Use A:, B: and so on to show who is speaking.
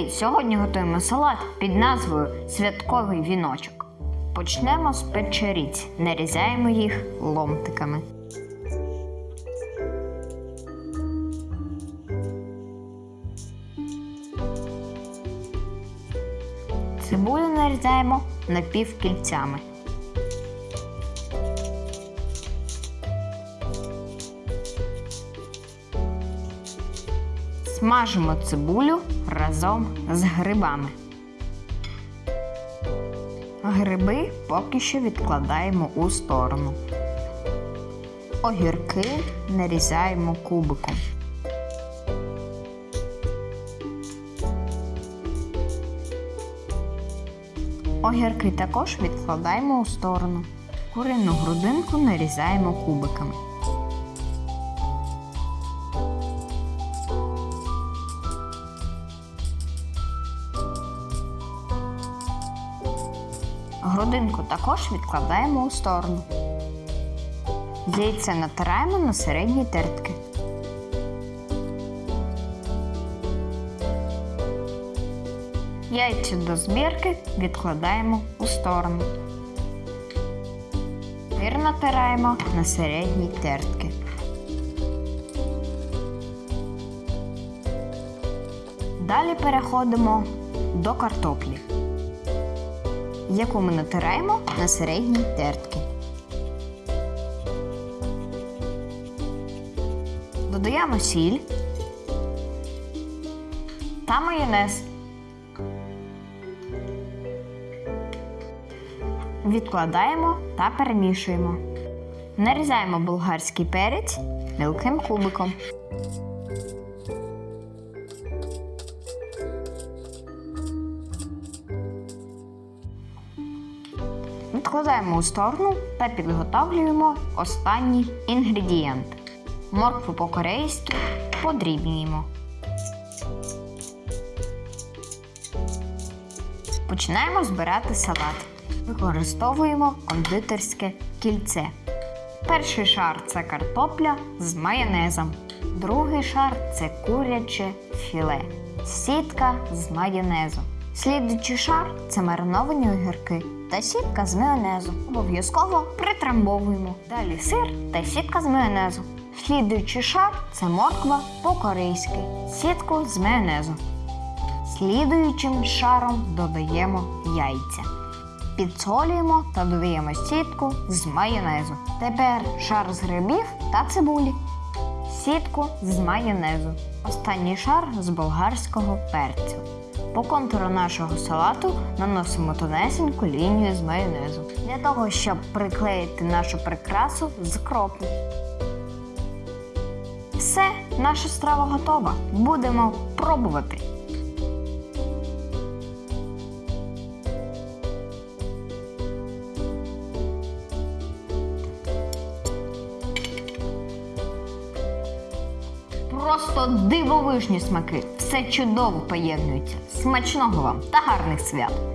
A: Привіт! Сьогодні готуємо салат під назвою Святковий віночок. Почнемо з печеріць. Нарізаємо їх ломтиками. Цибулю нарізаємо напівкільцями. Смажимо цибулю разом з грибами. Гриби поки що відкладаємо у сторону. Огірки нарізаємо кубиком. Огірки також відкладаємо у сторону. Курину грудинку нарізаємо кубиками. Грудинку також відкладаємо у сторону. Яйце натираємо на середні тертки. Яйця до збірки відкладаємо у сторону. Сир натираємо на середній тертки. Далі переходимо до картоплі яку ми натираємо на середній тертки. Додаємо сіль та майонез. Відкладаємо та перемішуємо. Нарізаємо болгарський перець мілким кубиком. Відкладаємо у сторону та підготовлюємо останній інгредієнт. Моркву по-корейськи подрібнюємо. Починаємо збирати салат. Використовуємо кондитерське кільце. Перший шар це картопля з майонезом. Другий шар це куряче філе. Сітка з майонезу. Слідуючий шар це мариновані огірки та сітка з майонезу. Обов'язково притрамбовуємо. Далі сир та сітка з майонезу. Слідуючий шар це морква по-корейськи. Сітку з майонезу. Слідуючим шаром додаємо яйця. Підсолюємо та додаємо сітку з майонезу. Тепер шар з грибів та цибулі. Сітку з майонезу. Останній шар з болгарського перцю. По контуру нашого салату наносимо тонесеньку лінію з майонезу для того, щоб приклеїти нашу прикрасу з кропу. Все, наша страва готова. Будемо пробувати. Просто дивовижні смаки. Все чудово поєднується. Смачного вам та гарних свят!